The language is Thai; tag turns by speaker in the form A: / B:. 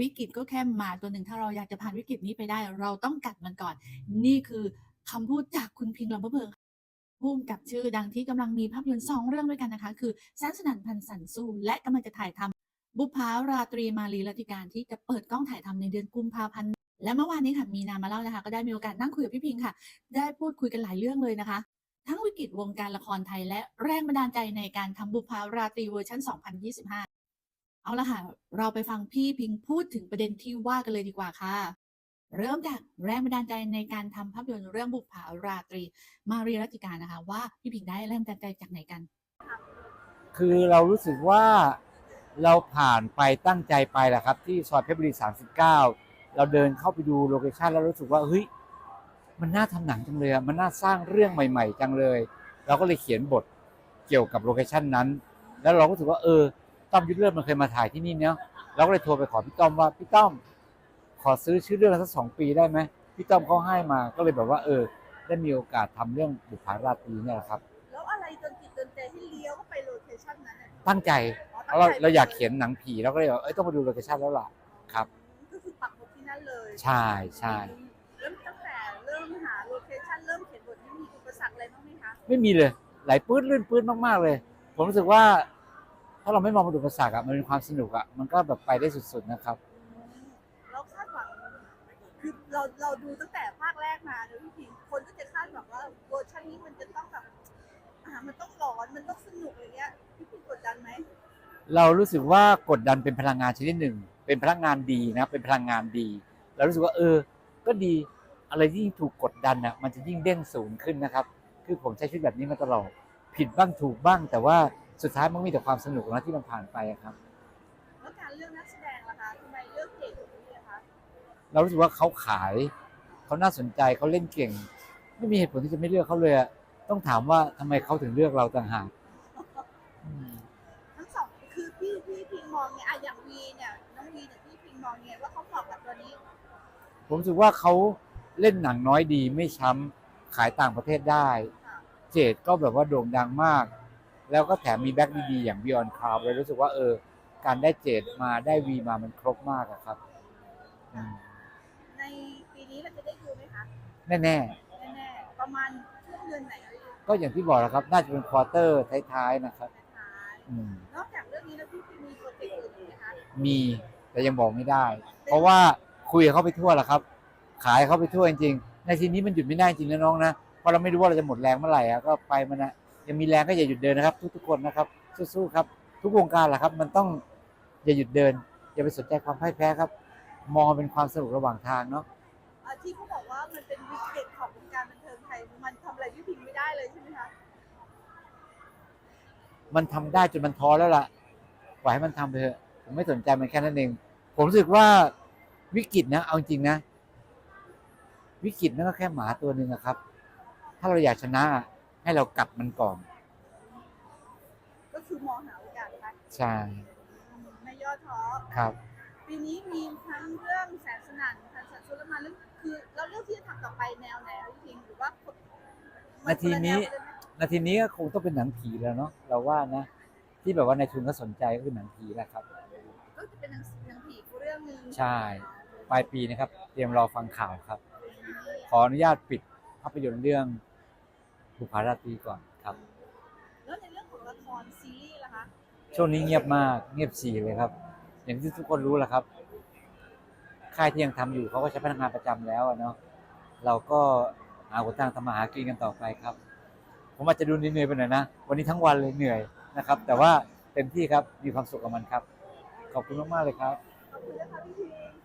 A: วิกฤตก็แค่หมาตัวหนึ่งถ้าเราอยากจะผ่านวิกฤตนี้ไปได้ เราต้องกัดมันก่อน นี่คือคำพูดจากคุณพิงค์ลำพะเพิงผู้กำกับชื่อดังที่กำลังมีภาพยนตร์2เรื่องด้วยกันนะคะ คือแสนสนั่นพันสันสู้และกำลังจะถ่ายทำบุปผาราตรีมาลีรัติการที่จะเปิดกล้องถ่ายทำในเดือนกุมภาพันธ์และเมื่อวานนี้ค่ะมีนามาเล่านะคะ ก็ได้มีโอกาสนั่งคุยกับพี่พิงค์ค่ะ ได้พูดคุยกันหลายเรื่องเลยนะคะ ทั้งวิกฤตวงการละครไทยและแรงบันดาลใจในการทำบุปผาราตรีเวอร์ชัน2025 เอาละค่ะ เราไปฟังพี่พิงพูดถึงประเด็นที่ว่ากันเลยดีกว่าค่ะ เริ่มจากแรงบันดาลใจในการทำภาพยนตร์เรื่องบุปผาราตรี มารีรัติการนะคะ ว่าพี่พิงได้แรงบันดาลใจจากไหนกัน?
B: คือเรารู้สึกว่าเราผ่านไปตั้งใจไปแหละครับ ที่ซอยเพชรบุรี 39 เราเดินเข้าไปดูโลเคชันแล้วรู้สึกว่าเฮ้ยมันน่าทำหนังจังเลยมันน่าสร้างเรื่องใหม่ ๆ จังเลย เราก็เลยเขียนบทเกี่ยวกับโลเคชันนั้น แล้วเราก็รู้สึกว่าเออ ต้อมยุทธเลิศมันเคยมาถ่ายที่นี่เนาะเราก็เลยโทรไปขอพี่ต้อมว่าพี่ต้อม ขอซื้อชื่อเรื่องสัก2ปีได้ไหมพี่ต้อมเขาให้มาก็เลยแบบว่า เออ ได้มีโอกาสทำเรื่องบุปผาราตรีเนี่ยแหละครับ
C: แล้วอะไรโดนจิตโดนใจให้เลี้ยวเข้าไปโลเคชันนั้นน่ะ?
B: ตั้งใจ
C: อ๋อ
B: เพราะเรา
C: ตั้งใจ
B: เราอยากเขียนหนังผีเราก็เลยแบบเฮ้ยต้องมาดูโลเคชันแล้วล่ะครับ
C: ก็คือปักหมุดที่นั่นเลย
B: ใช่ๆ
C: เริ่มตั้งแต่เริ่มหาโลเคชันเริ่มเขียนบทนี่มีอุปสรรคอะไรบ้างไหมคะ?
B: ไม่มีเลยไหลปื๊ดลื่นปื๊ดมากๆเลย ผมรู้สึกว่า ถ้าเราไม่มองเป็นอุปสรรคอะมันเป็นความสนุกอะมันก็แบบไปได้สุดๆนะครับ
C: อืมเราคาดหวังคือเราเราดูตั้งแต่ภาคแรกมาเนาะพี่พิงค์คนก็จะคาดหวังว่าเวอร์ชันนี้มันจะต้องแบบอ่ามันต้องหลอนมันต้องสนุกอะไรเงี้ยพี่พิงค์กดดันไหม?
B: เรารู้สึกว่ากดดันเป็นพลังงานชนิดหนึ่ง เป็นพลังงานดีนะ เป็นพลังงานดี เรารู้สึกว่าเออ ก็ดี อะไรที่ยิ่งถูกกดดันน่ะมันจะยิ่งเด้งสูงขึ้นนะครับ คือผมใช้ชีวิตแบบนี้มาตลอด ผิดบ้างถูกบ้างแต่ว่า สุดท้ายมันก็มีแต่ความสนุกนะที่มันผ่านไปอะครับ
C: แล้วการเลือกนักแสดงล่ะคะทำไมเลือกเก่งคนนี้อะคะ
B: เรารู้สึกว่าเขาขายเขาน่าสนใจเขาเล่นเก่ง ไม่มีเหตุผลที่จะไม่เลือกเขาเลยอะต้องถามว่าทำไมเขาถึงเลือกเราต่างหากอืม
C: ทั้ง2คือพี่พี่พิงค์มองเนี่ยอะอย่างวีเนี่ยน้องวีเนี่ยพี่พิงค์มองยังไงว่าเขาเหมาะกับตัวนี้?
B: ผมรู้สึกว่าเขาเล่นหนังน้อยดีไม่ช้ำขายต่างประเทศได้
C: ค่ะ
B: เจดก็แบบว่าโด่งดังมาก แล้วก็แถมมีแบ็กดีๆอย่าง Beyond Cloud เลยรู้สึกว่าเออ การได้เจดมาได้วีมามันครบมากอะครับอืม
C: ในปีนี้เราจะได้ดูไหมคะ?
B: แน่
C: แน่ๆ ประมาณช่วงเดือนไหนคะพี่?
B: ๆ ก็อย่างที่บอกแหละครับ น่าจะเป็นควอเตอร์ท้ายๆนะครับ
C: ท้าย
B: อืม
C: ๆนอกจากเรื่องนี้แล้วพี่พิงค์มีโปรเจกต์อื่นอีกไหมคะ?
B: มีแต่ยังบอกไม่ได้ เพราะว่าคุยกับเขาไปทั่วแหละครับ ขายเขาไปทั่วจริงๆในทีนี้มันหยุดไม่ได้จริงนะน้องนะเพราะเราไม่รู้ว่าเราจะหมดแรงเมื่อไหร่อะก็ไปมันน่ะ ยังมีแรงก็อย่าหยุดเดินนะครับ ทุกๆคนนะครับสู้ๆครับทุกวงการแหละครับ มันต้องอย่าหยุดเดิน อย่าไปสนใจความพ่ายแพ้ครับ มองมันเป็นความสนุกระหว่างทางเนาะ
C: อ่าที่เขาบอกว่ามันเป็นวิกฤตของวงการบันเทิงไทย มันทำอะไรพี่พิงค์ไม่ได้เลยใช่ไหมคะ?
B: มันทำได้จนมันท้อแล้วล่ะปล่อยให้มันทำไปเถอะผมไม่สนใจมันแค่นั้นเอง ผมรู้สึกว่าวิกฤตนะ เอาจริงๆนะ วิกฤตนั่นก็แค่หมาตัวหนึ่งอะครับ ถ้าเราอยากชนะอะ ให้เรากัดมันก่อน
C: ก็คือมองหาโอกาสนะคะ
B: ใช่
C: อืมไม่ย่อท้อ
B: ครับ
C: ปีนี้มีทั้งเรื่องแสนสนั่นพันสันสู้แล้วมาเรื่องคือเราเลือกที่จะทำต่อไปแนวไหนคะพี่พิงค์หรือว่าคนมั
B: นาที
C: คละแว
B: นี้
C: กัเลยไหม?
B: นาทีนี้ก็คงต้องเป็นหนังผีแล้วเนาะเราว่านะ ที่แบบว่านายทุนเขาสนใจก็คือหนังผีแหละครับ
C: ก็จะเป็นหนังสหนังผีอีกเรื่องหนึ่ง
B: ใช่ ปลายปีนะครับ เตรียมรอฟังข่าวครับ ขออนุญาตปิดภาพยนตร์เรื่อง บุปผาราตรีก่อนครับ
C: แล้วในเรื่องของละครซีรีส์ล่ะคะ?
B: ช่วงนี้เงียบมากเงียบฉี่เลยครับ อย่างที่ทุกคนรู้แหละครับ ค่ายที่ยังทำอยู่เขาก็ใช้พนักงานประจำแล้วอะเนาะเราก็หาหนทางทำมาหากินกันต่อไปครับ ผมอาจจะดูเหนื่อยๆไปหน่อยนะ วันนี้ทั้งวันเลยเหนื่อยนะครับ แต่ว่าเต็มที่ครับมีความสุขกับมันครับ ขอบคุณมากๆเลยครับ
C: ขอบคุณนะคะพี่พิงค์